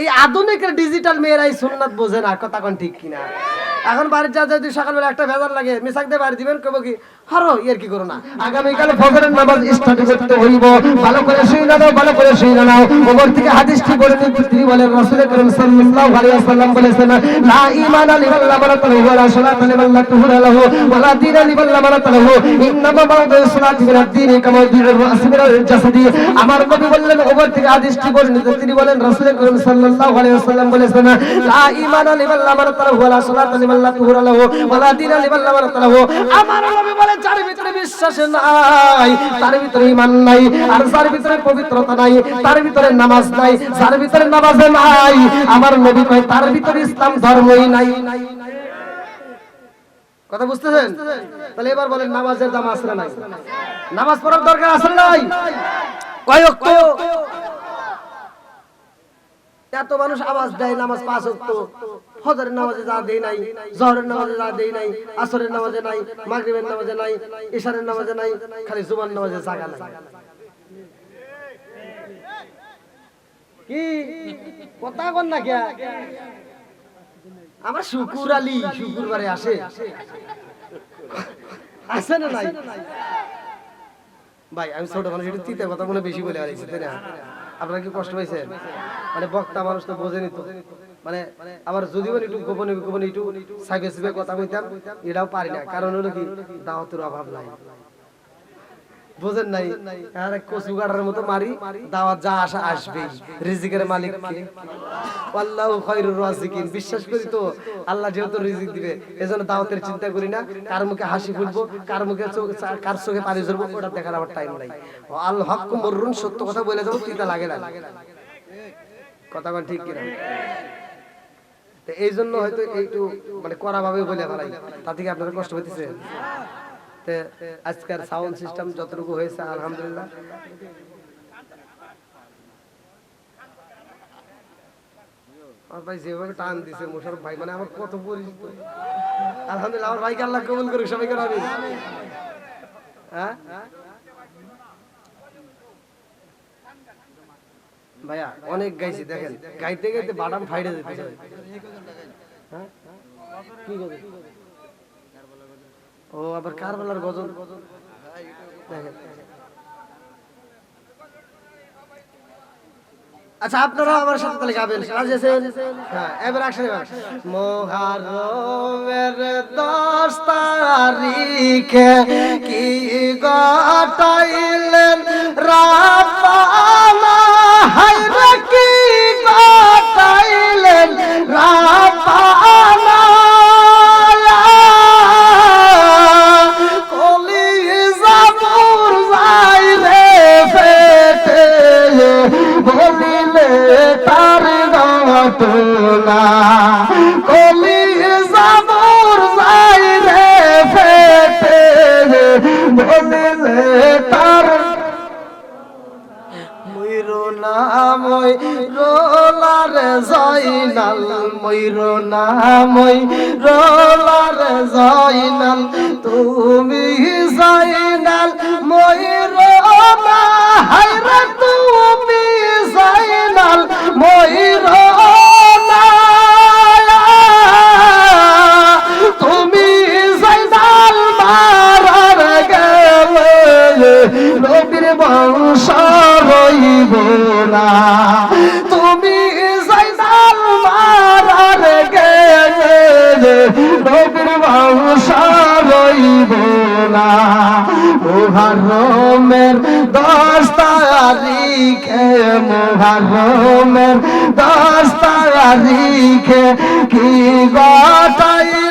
এই আধুনিক ডিজিটাল মেয়েরাই সুন্নাত বোঝে না, কথা কোন ঠিক কিনা। এখন বাড়ির যা যদি সকালবেলা একটা ভেজাল লাগে, মিশাক দিয়ে বাড়ি দিবেন কব কি হারো, ইয়ার কি করো না? আগামীকাল ফজরের নামাজ স্টাডি করতে হইব। ভালো করে শুই না নাও, ভালো করে শুই না নাও। ওপর থেকে হাদিসটি বলে নিতে তিনি বলেন রাসূল করিম সাল্লাল্লাহু আলাইহি ওয়াসাল্লাম বলেছেন, লা ঈমানা লিমান লা মারাত লাহু ওয়া লা সালাতা লিমান লা তুহরা লাহু ওয়া লা দীনা লিমান লা মারাত লাহু। ইন্নামা বাউদু সালাতি মিনাদ দীনি কামা দীনুর রাস মিনাল জাসাদি। আমার নবী বললেন, ওপর থেকে হাদিসটি বলে নিতে তিনি বলেন রাসূল করিম সাল্লাল্লাহু আলাইহি ওয়াসাল্লাম বলেছেন, লা ঈমানা লিমান লা মারাত লাহু ওয়া লা সালাতা লিমান লা তুহরা লাহু ওয়া লা দীনা লিমান লা মারাত লাহু। আমার নবী বলেন যার ভিতরে বিশ্বাস নাই, তার ভিতরে ঈমান নাই, আর যার ভিতরে পবিত্রতা নাই, তার ভিতরে নামাজ নাই, যার ভিতরে নামাজ নাই, আমার নবী কয়, তার ভিতরে ইসলাম ধর্মই নাই। কথা বুঝতেছেন? তাহলে এবার বলেন, নামাজের দাম না নাই? নামাজ পড়ার দরকার না নাই? কয় এত মানুষ আওয়াজ দেয়, নামাজ পাঁচ ওয়াক্ত ফজরের নামাজে যা দেই নাই, জহরের নামাজে যা দেই নাই, আসরের নামাজে নাই, মাগরিবের নামাজে নাই ইশারের নামাজে নাই, খালি জুমার নামাজে জাগা নাই। কি? কথা কন না কে? আমার শুকুর আলী শুকুরবারে আসে। আসে না নাই? ভাই, আমি ছোট মানুষ একটু তিতে কথা মনে বেশি বলে না? আপনারা কি কষ্ট পাইছেন? মানে বক্তা মানুষ তো বোঝেনি তো। মানে আবার যদিও একটু গোপনে গোপনে একটু সাইবে সাইবে কথা কইতাম, এটাও পারি না। কারণ হলো কি, দাওয়াতের অভাব নাই। বোঝেন নাই? আরে কচু গাড়ার মতো মারি, দাওয়াত যা আসা আসবে রিজিকের মালিক আল্লাহু খায়রুর রাজিকিন। বিশ্বাস করি তো, আল্লাহ যেহেতু রিজিক দিবে, এজন্য দাওয়াতের চিন্তা করি না। কার মুখে হাসি ফুটবো, কার মুখে কার চোখে পানি ঝরবো, ওটা দেখার আমার টাইম নাই। আল হক মরুন, সত্য কথা বলে যাব, তিতা লাগে না। কথা ঠিক কিনা? এই জন্য হয়তো একটু মানে কড়া ভাবে বলে ফেলাই। তা থেকে আপনারা কষ্ট হইতেছে। আজকের সাউন্ড সিস্টেম যতটুকু হয়েছে, আলহামদুলিল্লাহ। আমার ভাই যেভাবে টান দিছে, মোশারফ ভাই মানে আমার কত পরিচিত। আলহামদুলিল্লাহ, আমার ভাইকে আল্লাহ কবুল করুক, সবাইকে হ্যাঁ? ভাইয়া, অনেক গাইছি, দেখেন। গাইতে গাইতে বাদাম ফাইড়ে হ্যাঁ? ও, আবার কারবালার গজল। দেখেন। আচ্ছা আপনারা আমার সাথে তাহলে হ্যাঁ এবার দশ তারিখে কি হাইরে নামই রোলার জয়নাল তুমি জয়নাল ময়ূর না হায়রে তুমি জয়নাল ময়ূর নবীর বংশ মুহরমের দশ তারিখে মোহারমের দশ তারিখে কি গটাইলেন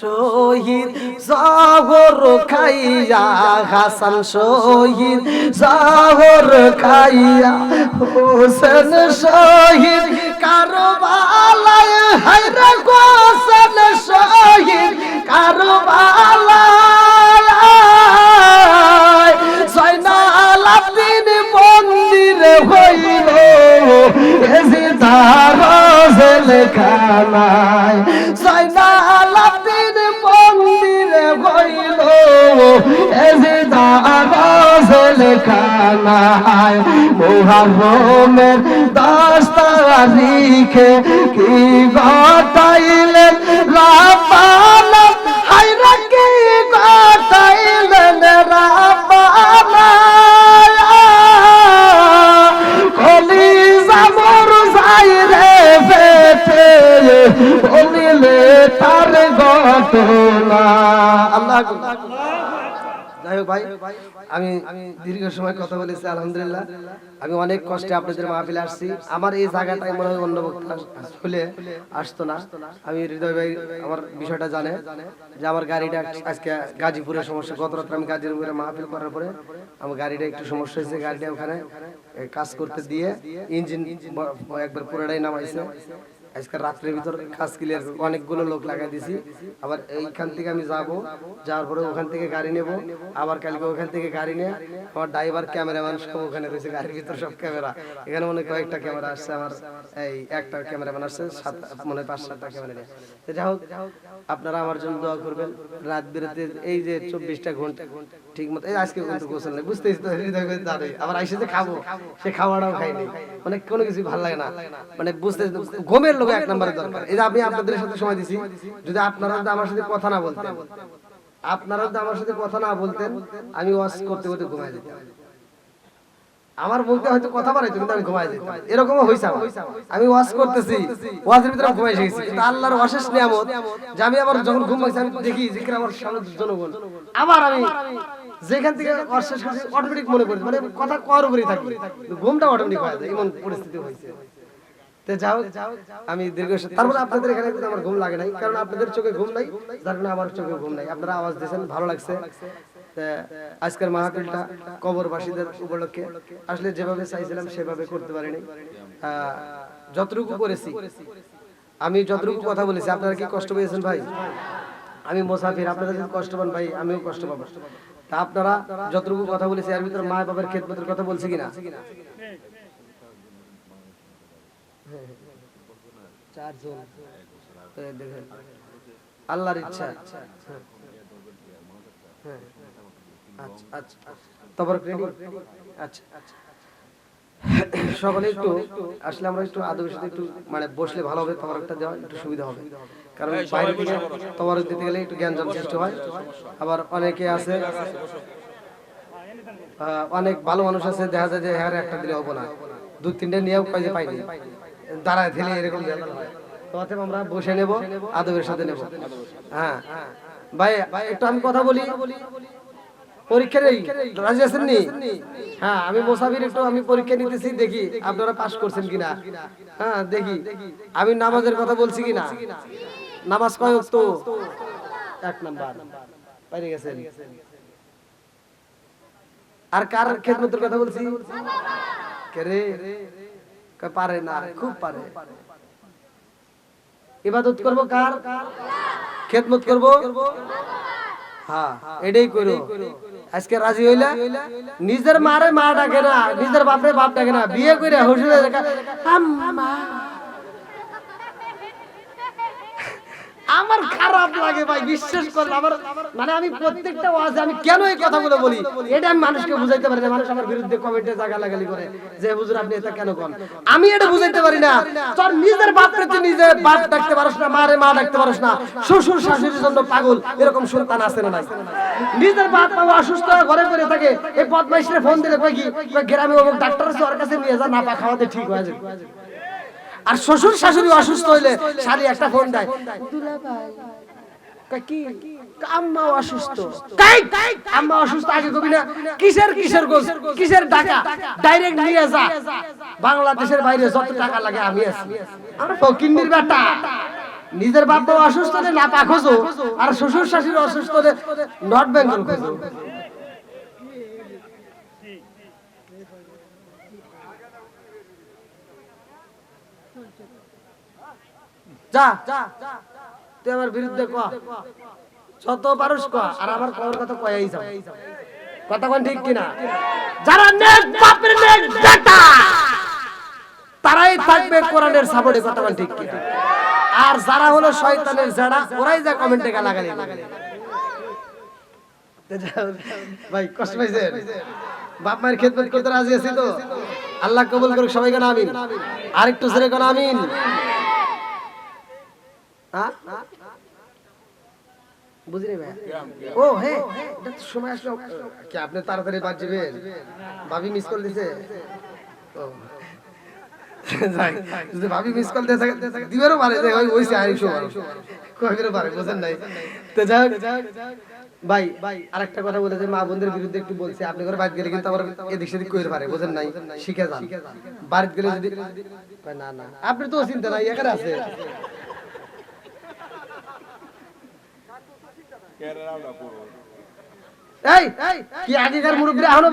শহীদ, জহর খাইয়া হাসান শহীদ, জহর খাইয়া হোসেন শহীদ, কারবালায় হাইরা হোসেন শহীদ, কারবালায় জয়নাল আব্দিন মন্দিরে হইল এসে তার জেলখানা জেলখানায় মুহাররমের দশ তারিখে কি ঘটাইলেন? রাব্বানা হায়রা কি ঘটাইলেন রাব্বানা? কলি জামর যাই রে বলিলে তার ঘটনা। আল্লাহ যাই হোক ভাই। আমি দীর্ঘ সময় কথা বলেছি, আলহামদুলিল্লাহ। আমি অনেক কষ্টে আপনাদের মাহফিলে আসছি। আমার এই জায়গাটাই মনে হয় অন্য বক্তা আসতো না। আমি হৃদয় ভাই আমার বিষয়টা জানে যে আমার গাড়িটা আজকে গাজীপুরের সমস্যা। গত রাত্রে আমি গাজীপুরে মাহফিল করার পরে আমার গাড়িটা একটু সমস্যা হয়েছে। গাড়িটা ওখানে কাজ করতে দিয়ে ইঞ্জিন একবার পুরোটাই নামাইছে। আজকে রাত্রের ভিতর কাজ ক্লিয়ার অনেকগুলো লোক লাগাই দিছি। আবার এইখান থেকে আমি যাব, যাওয়ার পরে ওখান থেকে গাড়ি নেব, আবার কালকে ওখান থেকে গাড়ি নিয়ে আমার ড্রাইভার ক্যামেরাম্যান সব ওখানে রয়েছে, গাড়ির ভিতর সব ক্যামেরা এখানে মনে কয়েকটা ক্যামেরা আসছে আমার এই একটা ক্যামেরাম্যান আসছে, সাত, মনে পাঁচ, সাতটা ক্যামেরা নিয়ে। যাই হোক, আপনারা আমার জন্য দোয়া করবেন, রাত বেরোতে এই যে চব্বিশটা ঘণ্টা ঠিক মতো এই আজকে কিন্তু গোসল নেই বুঝতেছি তো হৃদয় আবার আইসে যে খাব, সে খাওয়াটাও খাইনি। মানে কোনো কিছু ভালো লাগে না। মানে বুঝতে ঘুমের লোক এক নম্বরে দরকার। এই যে আমি আপনাদের সাথে সময় দিছি যদি আপনারা যদি আমার সাথে কথা না বলতেন আপনারা যদি আমার সাথে কথা না বলতেন আমি ওয়াশ করতে করতে ঘুমাই যেতাম। আমার বলতে হয়তো কথা বাড়াইতো কিন্তু আমি ঘুমাই যেতাম। এরকমও আমার। আমি ওয়াশ করতেছি ওয়াশের ভিতরে ঘুমাই গেছি। কিন্তু আল্লাহর অশেষ নিয়ামত যে আমি আবার যখন ঘুমাইছি আমি দেখি যে আমার সামনে জনগণ। আবার আমি যেখান থেকে অশেষ অটোমেটিক মনে করি মানে কথা কর উপরেই থাকি। ঘুমটা অটোমেটিক হয়ে যায় এমন পরিস্থিতি হয়েছে আমি দীর্ঘ তারপরে আপনাদের এখানে আমার ঘুম লাগে নাই, কারণ আপনাদের চোখে ঘুম নাই, যার কারণে আমার চোখে ঘুম নাই। আপনারা আওয়াজ দিয়েছেন, ভালো লাগছে। আজকের কবরবাসীদের উপলক্ষে। আসলে যেভাবে চাইছিলাম, সেভাবে করতে পারিনি। যতটুকু করেছি, আমি যতটুকু কথা বলেছি, আপনারা কি কষ্ট পেয়েছেন ভাই? আমি মোসাফির, আপনারা যদি কষ্ট পান ভাই, আমিও কষ্ট পাবো। তা আপনারা যতটুকু কথা বলেছি, এর ভিতরে মা বাবার খেদমতের কথা বলছি কিনা? আল্লাহর ইচ্ছা। হ্যাঁ। হ্যাঁ। আচ্ছা আচ্ছা। আচ্ছা সকলে একটু আসলে আমরা একটু আদবের সাথে একটু মানে বসলে ভালো হবে তবরকটা দেওয়া একটু সুবিধা হবে। কারণ বাইরে থেকে তবরক দিতে গেলে একটু জ্ঞানজাম সৃষ্টি হয়। আবার অনেকে আছে অনেক ভালো মানুষ আছে দেখা যায় যে হ্যাঁ একটা দিলে হব না। দু তিনটে নিয়েও কাজে পাইনি। দাঁড়ায় ফেলে এরকম আমরা বসে নেব, আদবের সাথে নেব। হ্যাঁ। ভাই, একটু আমি কথা বলি। পরীক্ষা হ্যাঁ আমি একটু আমি পরীক্ষা নিতেছি, দেখি আপনারা পাস করছেন কিনা। হ্যাঁ দেখি। আমি নামাজের কথা বলছি কিনা? নামাজ কয় আর কার খেদমতের কথা বলছি? পারে না খুব পারে। ইবাদত করব কার? খেদমত করব? হ্যাঁ এটাই করো। আজকে রাজি হইলা? নিজের মারে মা ডাকে না নিজের বাপরে বাপ ডাকে না বিয়ে করে দেখা আম্মা আমার খারাপ লাগে ভাই বিশ্বাস করলে আমার মানে আমি প্রত্যেকটা ওয়াজে আমি কেন এই কথাগুলো বলি? এটা আমি মানুষকে বুঝাইতে পারি না মানুষ আমার বিরুদ্ধে কমেন্টে জায়গা লাগালি করে। যে হুজুর আপনি এটা কেন করেন? আমি এটা বুঝাইতে পারি না। তোর নিজের বাপরে তুই নিজে বাপ ডাকতে পারস না মারে মা ডাকতে পারস না শ্বশুর শাশুড়ির জন্য পাগল এরকম সন্তান আছে না নাই? নিজের বাপ মা অসুস্থ হয়ে ঘরে পড়ে থাকে এই বদমাইশরে ফোন দিলে কই কি গ্রামে অমুক ডাক্তার আছে ওর কাছে নিয়ে যা না পা খাওয়াতে ঠিক হয়ে যাবে। আর শ্বশুর শাশুড়ি অসুস্থ হইলে শালি একটা ফোন দেয়। কি? আম্মা অসুস্থ। আম্মা অসুস্থ আগে কবি না কিসের কিসের কিসের টাকা? ডাইরেক্ট নিয়ে যা। বাংলাদেশের বাইরে যত টাকা লাগে আমি আছি। আমরা বেটা। নিজের বাপ মা অসুস্থ হলে না পা খোঁজো। আর শ্বশুর শাশুড়ি অসুস্থ হলে নর্থ বেঙ্গল খোঁজো। যা তুই আমার বিরুদ্ধে আর আমার কথা কয়াই কথা ঠিক কিনা? যারা তারাই থাকবে কোরআনের কথা ঠিক কিনা? আর যারা হলো শয়তানের যারা ওরাই যা কমেন্টে গালাগালি করবে। ভাই, কষ্ট পাইছেন? বাপ মায়ের খেদমত করতে রাজি আছি তো? আল্লাহ কবুল করুক, সবাই কেন আমিন? আরেকটু ছেড়ে কেন আমিন? বুঝিনি ভাই। ও হ্যাঁ সময় আসলো। কি আপনি তাড়াতাড়ি ভাবি মিস দিছে। ও ভাবি মিস পারে নাই। ভাই আরেকটা কথা বলে যে মা বোনদের বিরুদ্ধে একটু বলছি। আপনি করে বাড়িতে গেলে কিন্তু আবার এদিক সেদিক কইতে পারে, বুঝেন নাই? শিখে যান। বাড়িতে গেলে যদি না না। আপনি তো চিন্তা নাই, এখানে আছে।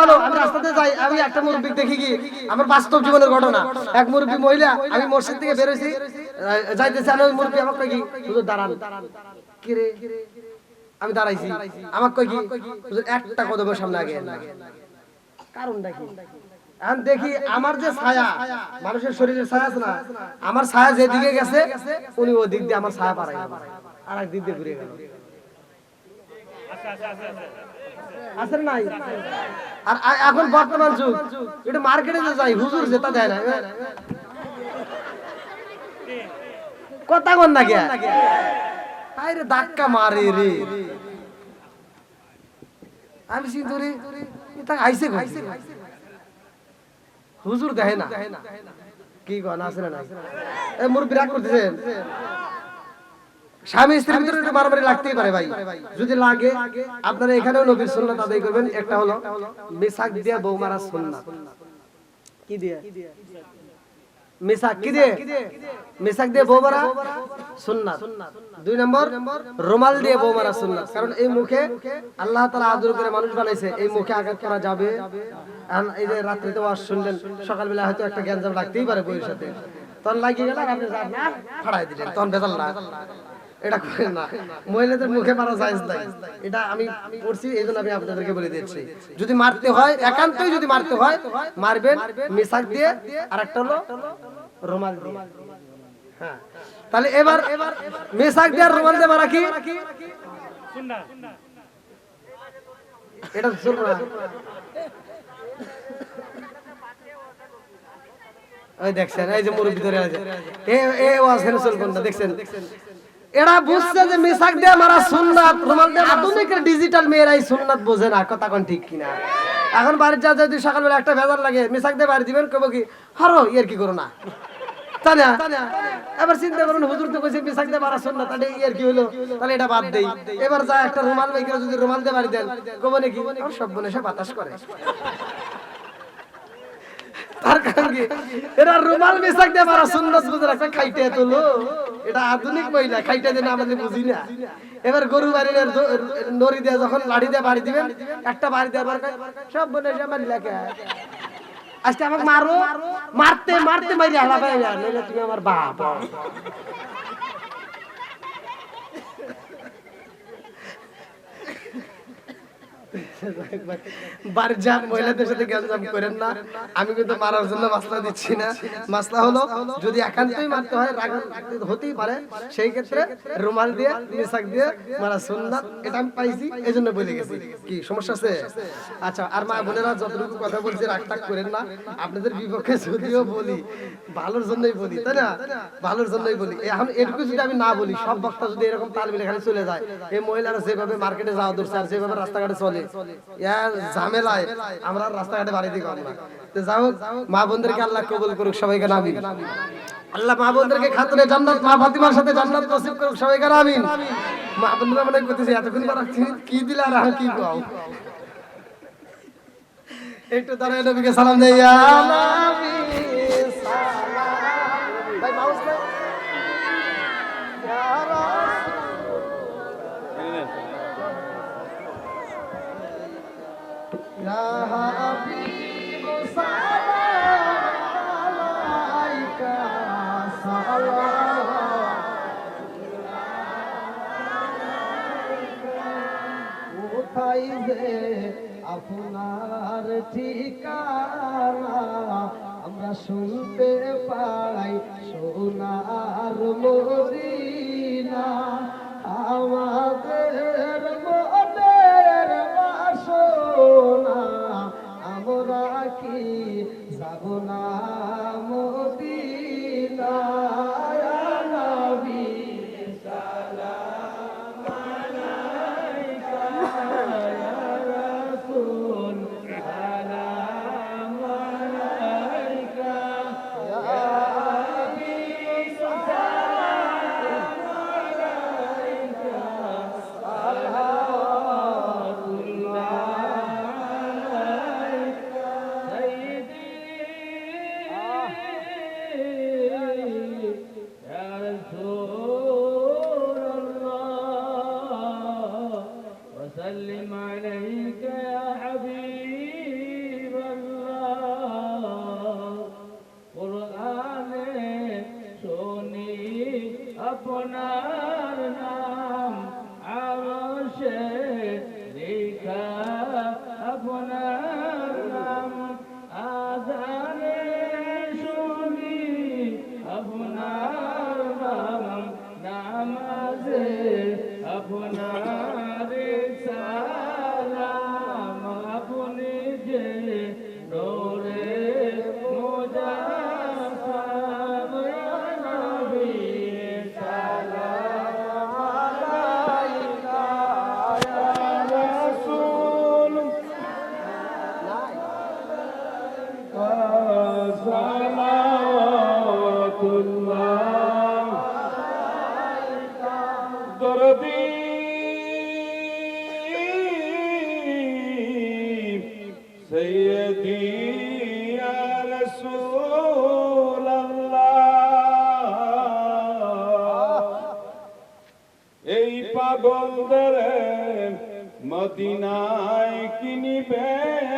ভালো রাস্তাতে যাই, আমি একটা দেখি কি? আমার বাস্তব জীবনের ঘটনা। এক মহিলা, আমি থেকে আমি ওই আমাকে কি দাঁড়ান। কি রে? আমি দাঁড়াইছি। আমাকে কই কি একটা কদমের সামনে আগে। না কারণটা কি এখন দেখি আমার যে ছায়া, মানুষের শরীরের ছায়া আছে না, আমার ছায়া যে দিকে গেছে, উনি ওই দিক দিয়ে আমার ছায়া পারাই আর এক দিক দিয়ে ঘুরে গেল। কথা কন না কে? আরে ধাক্কা মারে রে। আমি আইছে হুজুর দেখে না? কি কন, আছে না এ মুরব্বি রাগ করতেছেন? স্বামী স্ত্রীর ভিতরে একটু মারামারি লাগতেই পারে ভাই। যদি লাগে, আপনারা এখানেও নবীর সুন্নাত আদায় করবেন। একটা হলো, মেসাক দিয়া বউ মারা সুন্নাত। কি দিয়ে? রুমাল দিয়ে কারণ এই মুখে আল্লাহ আদর করে মানুষ আঘাত করা যাবে। এই যে শুনলেন হয়তো একটা গ্যাঞ্জাম পারে এটা মহিলাদের মুখে মারা জায়েজ নাই। এটা আমি পড়ছি এই জন্য আমি আপনাদেরকে বলে দিচ্ছি। যদি মারতে হয়, একান্তই যদি মারতে হয়, মারবেন মিসাক দিয়ে। আর একটা হলো রুমাল দিয়ে। হ্যাঁ। তাহলে এবার এবার মেসাক দিয়ে রুমাল দিয়ে মারা কি? এটা শুনব ওই দেখছেন এই যে মুরব্বি ধরে আছে। এ এ ওয়াজ হেন চলবেন দেখছেন? এরা বুঝছে যে মিসাক দিয়ে মারা সুন্নাত রুমাল দিয়ে আধুনিক ডিজিটাল মেয়েরাই সুন্নাত বোঝে না কথা কোন ঠিক কিনা? এখন বাড়ির যা যদি সকালবেলা একটা ভেজাল লাগে মিসাক দিয়ে বাড়ি দিবেন কইব কি হারো ইয়ার কি করো না? এবার এটা বাড়ি খাইতে আধুনিক মহিলা খাইতে দেন আমাদের বুঝি না। এবার গরু বাড়ির নড়ি দিয়ে যখন লাড়ি দিয়ে বাড়ি দিবেন, একটা বাড়ি দেওয়ার সব বনে সে আজকে আমাকে মারো মারতে মারতে মারি হালা নইলে তুমি আমার বাপ। আমি কিন্তু মারার জন্য মাসলা দিচ্ছি না। মাসলা হলো, যদি একান্তই মারতে হয়, রাগ হতেই পারে। সেই ক্ষেত্রে রুমাল দিয়ে দিয়ে মারা এটা আমি পাইছি এই জন্য বলে গেছি। কি, সমস্যা আছে? আচ্ছা আর মা বোনেরা যতটুকু কথা রাগ টাগ করেন না। আপনাদের বিপক্ষে যদিও বলি, ভালোর জন্যই বলি, তাই না? ভালোর জন্যই বলি। এখন এটুকু যদি আমি না বলি, সব বক্তা যদি এরকম তাল মিলে খালি চলে যায়, এই মহিলারা যেভাবে মার্কেটে যাওয়া আর যেভাবে রাস্তাঘাটে চলে ঝামেলায় আমরা রাস্তাঘাটে বাড়ি দিই না তো যাও মা বোনদেরকে আল্লাহ কবুল করুক, সবাইকে নামি আল্লাহ মা বোনদেরকে খাতুনে জান্নাত, মা ফাতিমার সাথে জান্নাত নসিব করুক, সবাইকে আমিন। মা বোনরা মনে করতেছে, এতক্ষণ পর কি দিলে আর কি পাও? একটু দাঁড়ায় নবীকে সালাম দেই কোথায় যে আপনার ঠিকানা। আমরা শুনতে পাই সোনার মদিনা। আমাদের যাব না মদিনা। আপনার পাগলদের মদিনায় কিনিবেন